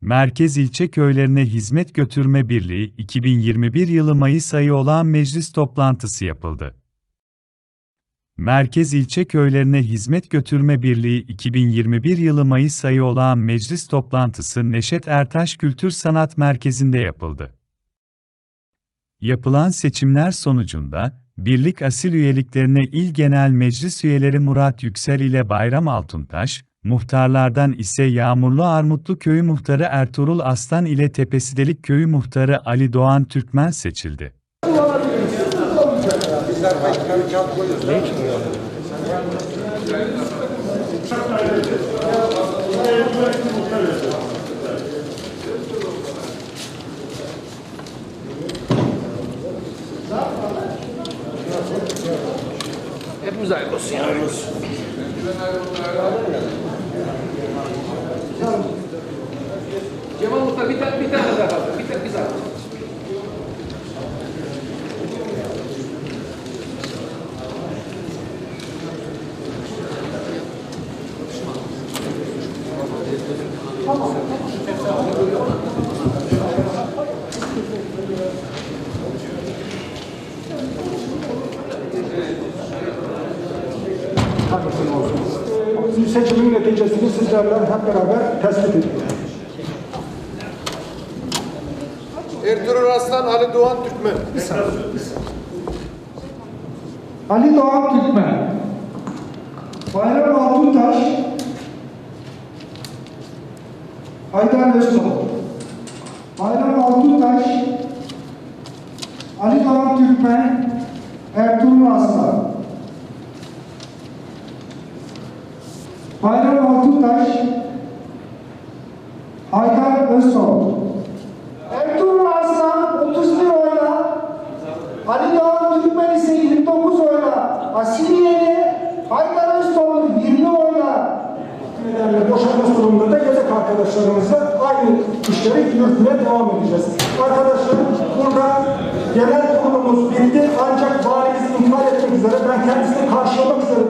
Merkez İlçe Köylerine Hizmet Götürme Birliği 2021 yılı Mayıs ayı olan meclis toplantısı yapıldı. Merkez İlçe Köylerine Hizmet Götürme Birliği 2021 yılı Mayıs ayı olan meclis toplantısı Neşet Ertaş Kültür Sanat Merkezi'nde yapıldı. Yapılan seçimler sonucunda, birlik asil üyeliklerine İl Genel Meclis üyeleri Murat Yüksel ile Bayram Altuntaş, muhtarlardan ise Yağmurlu Armutlu Köyü Muhtarı Ertuğrul Aslan ile Tepesidelik Köyü Muhtarı Ali Doğan Türkmen seçildi. Hepimiz ayrı olsun ya. Cemal Muhtar bir tane bir tane daha kaldı. Bir tane bir tane. Hangisinin olsun? Seçimin neticesini sizlerle hep beraber tespit ediyoruz. Ertuğrul Aslan, Ali Doğan Türkmen. Ali Doğan Türkmen, Bayram Altuntaş, Haydar Öztürk, Bayram Altuntaş, Ali Doğan Türkmen, Ertuğrul Aslan, Bayram Altuntaş, Haydar Öztürk, Ertuğrul Aslan 31 oyla, Ali Doğan Türkmen ise 29 oyla, Asiliyeli Haydar Öztürk 20 oyla. Nelerle boşanma durumunda da yedek arkadaşlarımızla aynı işleri yürütmeye devam edeceğiz. Arkadaşlar burada genel kurulumuz bitti